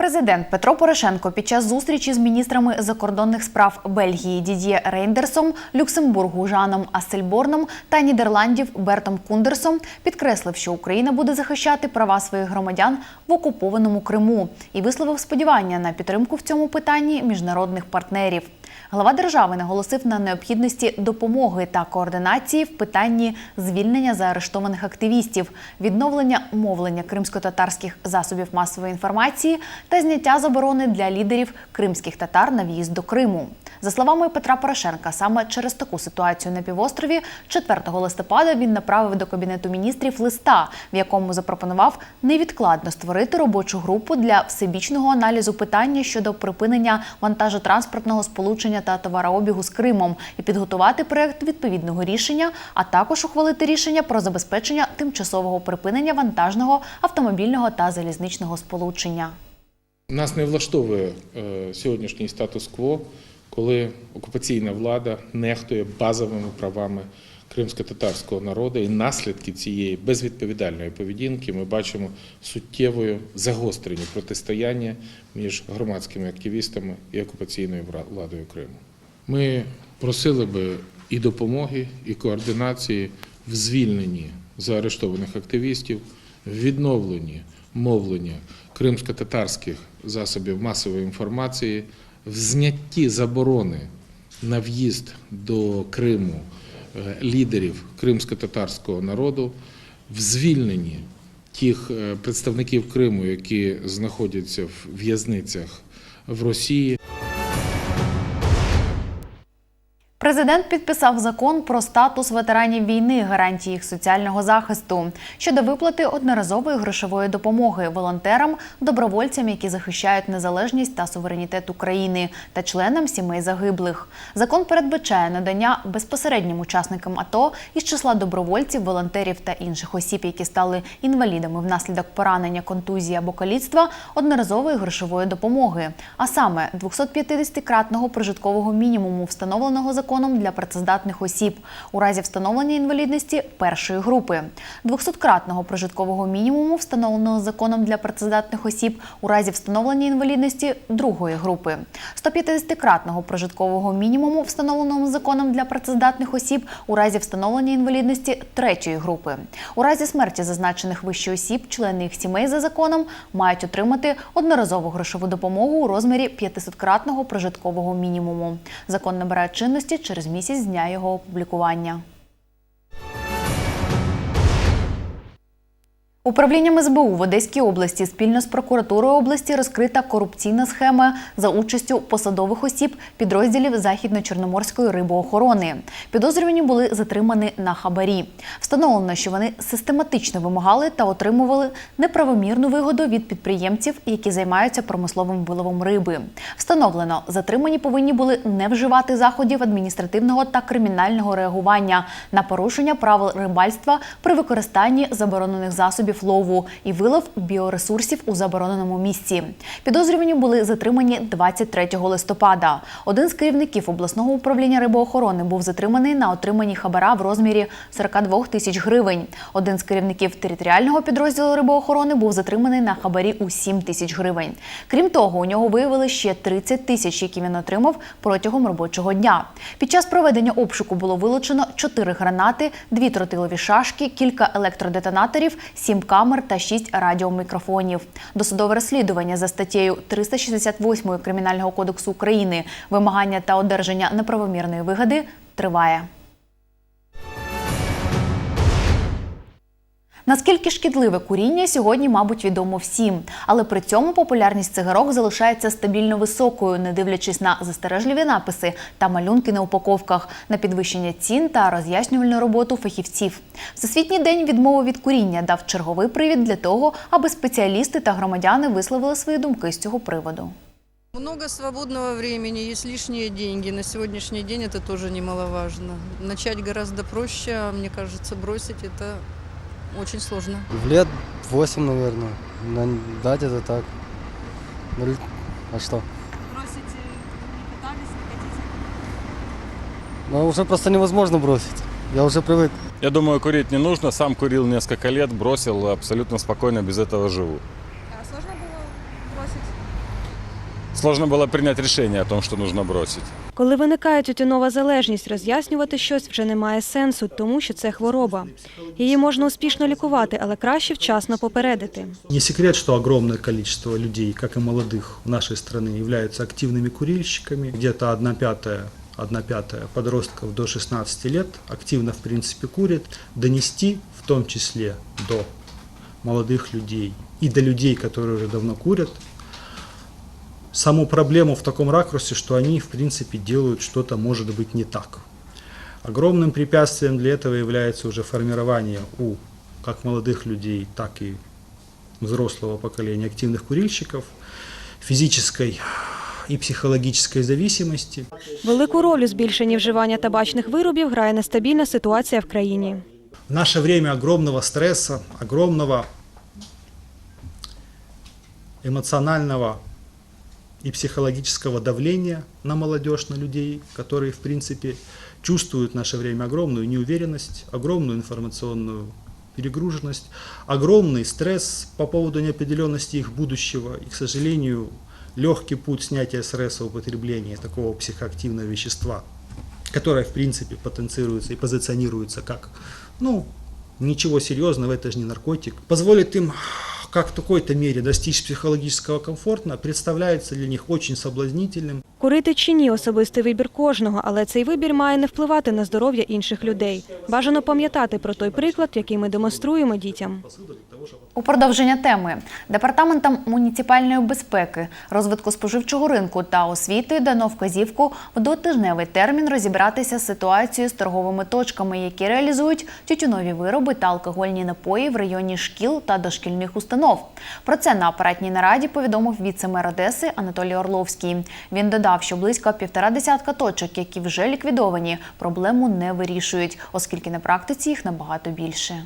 Президент Петро Порошенко під час зустрічі з міністрами закордонних справ Бельгії Дід'є Рейндерсом, Люксембургу Жаном Ассельборном та Нідерландів Бертом Кундерсом підкреслив, що Україна буде захищати права своїх громадян в окупованому Криму і висловив сподівання на підтримку в цьому питанні міжнародних партнерів. Глава держави наголосив на необхідності допомоги та координації в питанні звільнення заарештованих активістів, відновлення мовлення кримсько-татарських засобів масової інформації та зняття заборони для лідерів кримських татар на в'їзд до Криму. За словами Петра Порошенка, саме через таку ситуацію на півострові 4 листопада він направив до кабінету міністрів листа, в якому запропонував невідкладно створити робочу групу для всебічного аналізу питання щодо припинення вантажотранспортного сполучення та товарообігу з Кримом і підготувати проект відповідного рішення, а також ухвалити рішення про забезпечення тимчасового припинення вантажного автомобільного та залізничного сполучення. Нас не влаштовує е, сьогоднішній статус-кво, коли окупаційна влада нехтує базовими правами кримсько-татарського народу, і наслідки цієї безвідповідальної поведінки ми бачимо суттєвою загострені протистояння між громадськими активістами і окупаційною владою Криму. Ми просили би і допомоги, і координації в звільненні заарештованих активістів, в відновленні мовлення кримсько-татарських засобів масової інформації, в знятті заборони на в'їзд до Криму лідерів кримсько-татарського народу, в звільненні тих е, представників Криму, які знаходяться в в'язницях в Росії. Президент підписав закон про статус ветеранів війни, гарантії їх соціального захисту щодо виплати одноразової грошової допомоги волонтерам, добровольцям, які захищають незалежність та суверенітет України, та членам сімей загиблих. Закон передбачає надання безпосереднім учасникам АТО із числа добровольців, волонтерів та інших осіб, які стали інвалідами внаслідок поранення, контузії або каліцтва, одноразової грошової допомоги, а саме 250-кратного прожиткового мінімуму, встановленого законом для працездатних осіб у разі встановлення інвалідності першої групи, 200-кратного прожиткового мінімуму, встановленого законом для працездатних осіб у разі встановлення інвалідності другої групи, 150-кратного прожиткового мінімуму, встановленого законом для працездатних осіб у разі встановлення інвалідності третьої групи. У разі смерті зазначених вище осіб, члени їх сімей за законом мають отримати одноразову грошову допомогу у розмірі 500-кратного прожиткового мінімуму. Закон набирає чинності через місяць з дня його опублікування. Управлінням СБУ в Одеській області спільно з прокуратурою області розкрита корупційна схема за участю посадових осіб підрозділів Західно-Чорноморської рибоохорони. Підозрювані були затримані на хабарі. Встановлено, що вони систематично вимагали та отримували неправомірну вигоду від підприємців, які займаються промисловим виловом риби. Встановлено, затримані повинні були не вживати заходів адміністративного та кримінального реагування на порушення правил рибальства при використанні заборонених засобів лову і вилов біоресурсів у забороненому місці. Підозрювані були затримані 23 листопада. Один з керівників обласного управління рибоохорони був затриманий на отриманні хабара в розмірі 42 тисяч гривень. Один з керівників територіального підрозділу рибоохорони був затриманий на хабарі у 7 тисяч гривень. Крім того, у нього виявили ще 30 тисяч, які він отримав протягом робочого дня. Під час проведення обшуку було вилучено 4 гранати, 2 тротилові шашки, кілька електродетонаторів, 7 камер та 6 радіомікрофонів. Досудове розслідування за статтею 368 Кримінального кодексу України вимагання та одержання неправомірної вигоди триває. Наскільки шкідливе куріння сьогодні, мабуть, відомо всім, але при цьому популярність цигарок залишається стабільно високою, не дивлячись на застережливі написи та малюнки на упаковках, на підвищення цін та роз'яснювальну роботу фахівців. Всесвітній день відмови від куріння дав черговий привід для того, аби спеціалісти та громадяни висловили свої думки з цього приводу. Много свободного времени, есть лишние деньги. На сегодняшний день это тоже немаловажно. Начать гораздо проще, а мне кажется, бросить это очень сложно. В лет 8, наверное. На- Да, где-то так. Ну, А что? Бросить э, не пытались, не хотите? Ну, уже просто невозможно бросить. Я уже привык. Я думаю, курить не нужно. Сам курил несколько лет, бросил, абсолютно спокойно без этого живу. Сложно было принять решение о том, что нужно бросить. Коли виникає тютюнова залежність, роз'яснювати щось вже немає сенсу, тому що це хвороба. Її можна успішно лікувати, але краще вчасно попередити. Не секрет, что огромное количество людей, как и молодых в нашей стране, являются активными курильщиками. Где-то одна пятая, одна пятая подростков до 16 лет активно, в принципе, курит. Донести, в том числе до молодых людей и до людей, которые уже давно курят, саму проблему в таком ракурсе, что они, в принципе, делают что-то, может быть, не так. Огромным препятствием для этого является уже формирование у как молодых людей, так и взрослого поколения активных курильщиков, физической и психологической зависимости. Велику роль у збільшенні вживання табачних виробів грає нестабільна ситуація в країні. В наше время огромного стресса, огромного эмоционального и психологического давления на молодежь, на людей, которые, в принципе, чувствуют в наше время огромную неуверенность, огромную информационную перегруженность, огромный стресс по поводу неопределенности их будущего. И, к сожалению, легкий путь снятия стресса употребления такого психоактивного вещества, которое, в принципе, потенцируется и позиционируется как, ну, ничего серьезного, это же не наркотик, позволит им как в какой-то мере достичь психологического комфорта, представляется для них очень соблазнительным. Курити чи ні особистий вибір кожного, але цей вибір має не впливати на здоров'я інших людей. Бажано пам'ятати про той приклад, який ми демонструємо дітям. У продовження теми департаментам муніципальної безпеки, розвитку споживчого ринку та освіти дано вказівку в двотижневий термін розібратися з ситуацією з торговими точками, які реалізують тютюнові вироби та алкогольні напої в районі шкіл та дошкільних установ. Про це на апаратній нараді повідомив віце-мер Одеси Анатолій Орловський. Він додав, що близько півтора десятка точок, які вже ліквідовані, проблему не вирішують, оскільки на практиці їх набагато більше.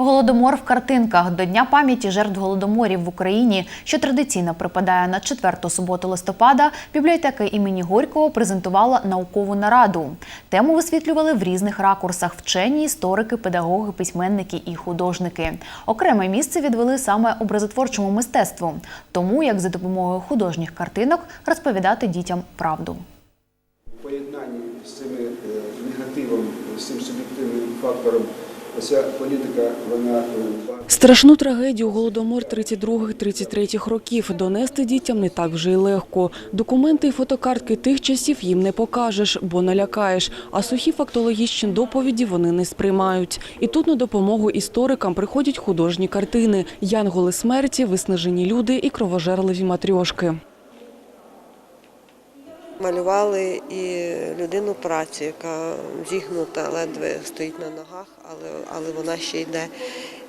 Голодомор в картинках до Дня пам'яті жертв голодоморів в Україні, що традиційно припадає на четверту суботу листопада, бібліотека імені Горького презентувала наукову нараду. Тему висвітлювали в різних ракурсах вчені, історики, педагоги, письменники і художники. Окреме місце відвели саме образотворчому мистецтву, тому як за допомогою художніх картинок розповідати дітям правду. У поєднанні з цими е, негативом, з цим суб'єктивним фактором, ця політика, вона е, Страшну трагедію голодомор 32-33 років донести дітям не так вже й легко. Документи і фотокартки тих часів їм не покажеш, бо налякаєш. А сухі фактологічні доповіді вони не сприймають. І тут на допомогу історикам приходять художні картини: янголи смерті, виснажені люди і кровожерливі матрьошки. Малювали і людину праці, яка зігнута, ледве стоїть на ногах, але, але вона ще йде.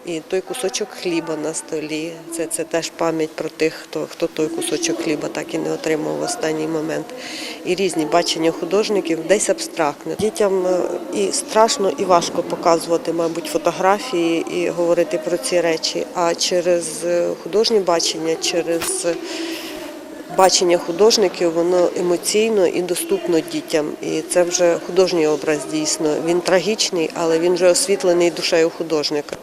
І той кусочок хліба на столі. Це, це теж пам'ять про тих, хто, хто той кусочок хліба так і не отримав в останній момент. І різні бачення художників, десь абстрактне. Дітям е, і страшно, і важко показувати, мабуть, фотографії і говорити про ці речі. А через е, художнє бачення, через бачення художників, воно емоційно і доступно дітям. І це вже художній образ дійсно. Він трагічний, але він вже освітлений душею художника.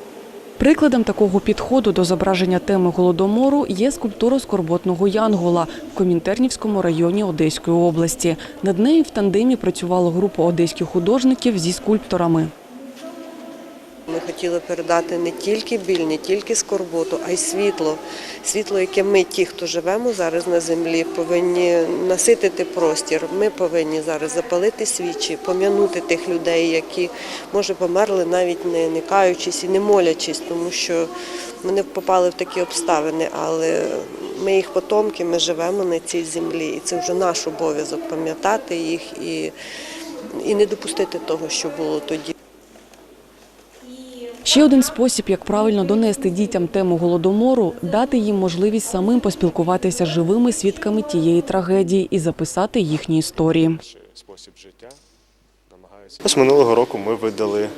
Прикладом такого підходу до зображення теми голодомору є скульптура скорботного янгола в Комінтернівському районі Одеської області. Над нею в тандемі працювала група одеських художників зі скульпторами. Хотіли передати не тільки біль, не тільки скорботу, а й світло. Світло, яке ми, ті, хто живемо зараз на землі, повинні наситити простір. Ми повинні зараз запалити свічі, пом'янути тих людей, які, може, померли навіть не, не каючись і не молячись, тому що вони попали в такі обставини, але ми їх потомки, ми живемо на цій землі, і це вже наш обов'язок пам'ятати їх і, і не допустити того, що було тоді. Ще один спосіб, як правильно донести дітям тему голодомору, дати їм можливість самим поспілкуватися живими свідками тієї трагедії і записати їхні історії. Спосіб життя намагаюся. Ось минулого року ми видали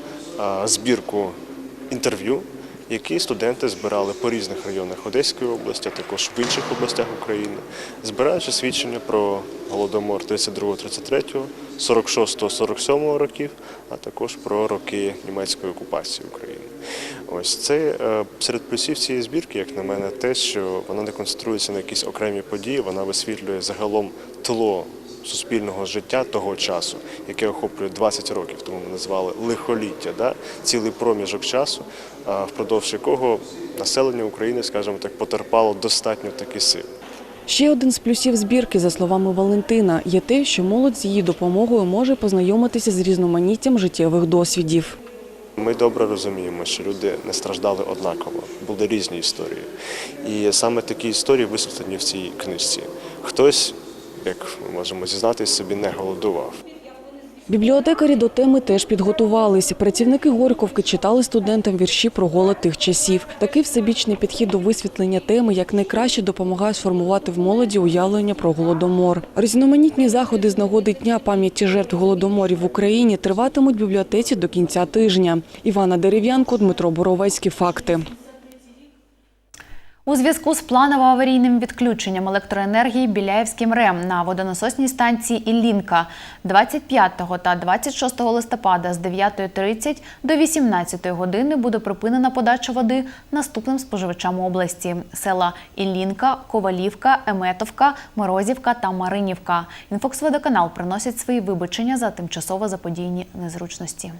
збірку інтерв'ю які студенти збирали по різних районах Одеської області, а також в інших областях України, збираючи свідчення про голодомор 32-33, 46-47 років, а також про роки німецької окупації України. Ось це е, серед плюсів цієї збірки, як на мене, те, що вона не концентрується на якісь окремі події, вона висвітлює загалом тло суспільного життя того часу, яке охоплює 20 років, тому ми назвали лихоліття, да? цілий проміжок часу, а, впродовж якого населення України, скажімо так, потерпало достатньо таки сил. Ще один з плюсів збірки, за словами Валентина, є те, що молодь з її допомогою може познайомитися з різноманіттям життєвих досвідів. Ми добре розуміємо, що люди не страждали однаково, були різні історії. І саме такі історії висвітлені в цій книжці. Хтось, як можемо зізнатися, собі не голодував. Бібліотекарі до теми теж підготувались. Працівники Горьковки читали студентам вірші про голод тих часів. Такий всебічний підхід до висвітлення теми як найкраще допомагає сформувати в молоді уявлення про голодомор. Різноманітні заходи з нагоди дня пам'яті жертв голодоморів в Україні триватимуть в бібліотеці до кінця тижня. Івана Дерев'янко, Дмитро Боровецький. Факти. У зв'язку з планово-аварійним відключенням електроенергії Біляєвським РЕМ на водонасосній станції Іллінка 25 та 26 листопада з 9.30 до 18 години буде припинена подача води наступним споживачам області – села Іллінка, Ковалівка, Еметовка, Морозівка та Маринівка. Інфокс-водоканал приносить свої вибачення за тимчасово заподіяні незручності.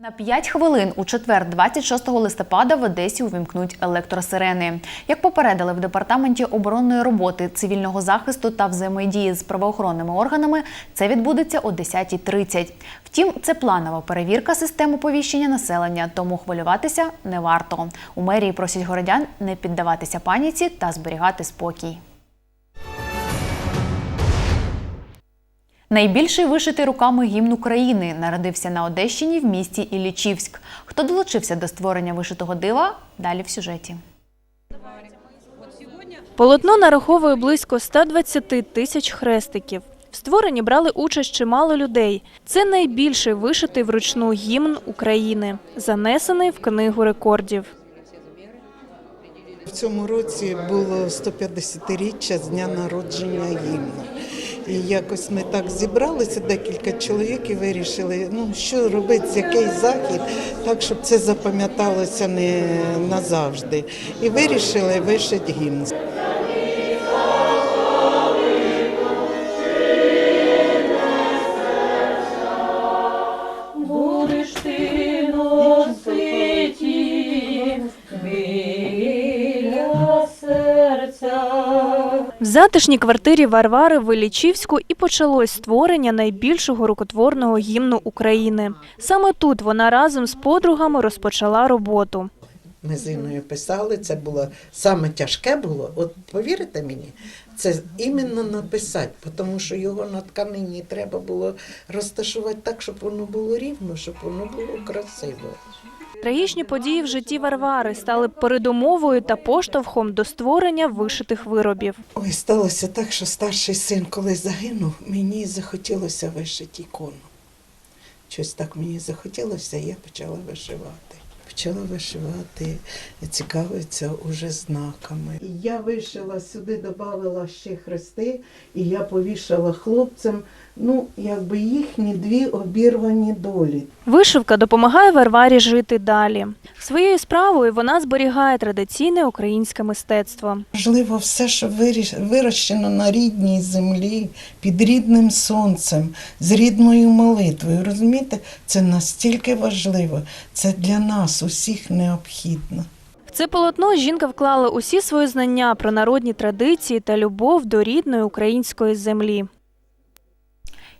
На 5 хвилин у четвер, 26 листопада, в Одесі увімкнуть електросирени. Як попередили в департаменті оборонної роботи, цивільного захисту та взаємодії з правоохоронними органами, це відбудеться о 10.30. Втім, це планова перевірка систем оповіщення населення, тому хвилюватися не варто. У мерії просять городян не піддаватися паніці та зберігати спокій. Найбільший вишитий руками гімн України народився на Одещині в місті Іллічівськ. Хто долучився до створення вишитого дива? Далі в сюжеті. Полотно нараховує близько 120 тисяч хрестиків. В створенні брали участь чимало людей. Це найбільший вишитий вручну гімн України, занесений в книгу рекордів. В цьому році було 150-річчя з дня народження гімну. І якось ми так зібралися, декілька чоловік і вирішили, ну що робити, який захід, так щоб це запам'яталося не назавжди. І вирішили вишити гімн. Затишній квартирі Варвари в Іллічівську і почалось створення найбільшого рукотворного гімну України. Саме тут вона разом з подругами розпочала роботу. Ми з Інною писали, це було саме тяжке було. От повірите мені, це іменно написати, тому що його на тканині треба було розташувати так, щоб воно було рівно, щоб воно було красиво. Трагічні події в житті Варвари стали передумовою та поштовхом до створення вишитих виробів. Ой, сталося так, що старший син, коли загинув, мені захотілося вишити ікону. Щось так мені захотілося, і я почала вишивати. Почала вишивати, цікавиться уже знаками. Я вишила сюди, додала ще хрести, і я повішала хлопцям, ну, якби їхні дві обірвані долі. Вишивка допомагає Варварі жити далі. Своєю справою вона зберігає традиційне українське мистецтво. Важливо все, що вирощено на рідній землі, під рідним сонцем, з рідною молитвою. Розумієте, це настільки важливо, це для нас усіх необхідно. В це полотно жінка вклала усі свої знання про народні традиції та любов до рідної української землі.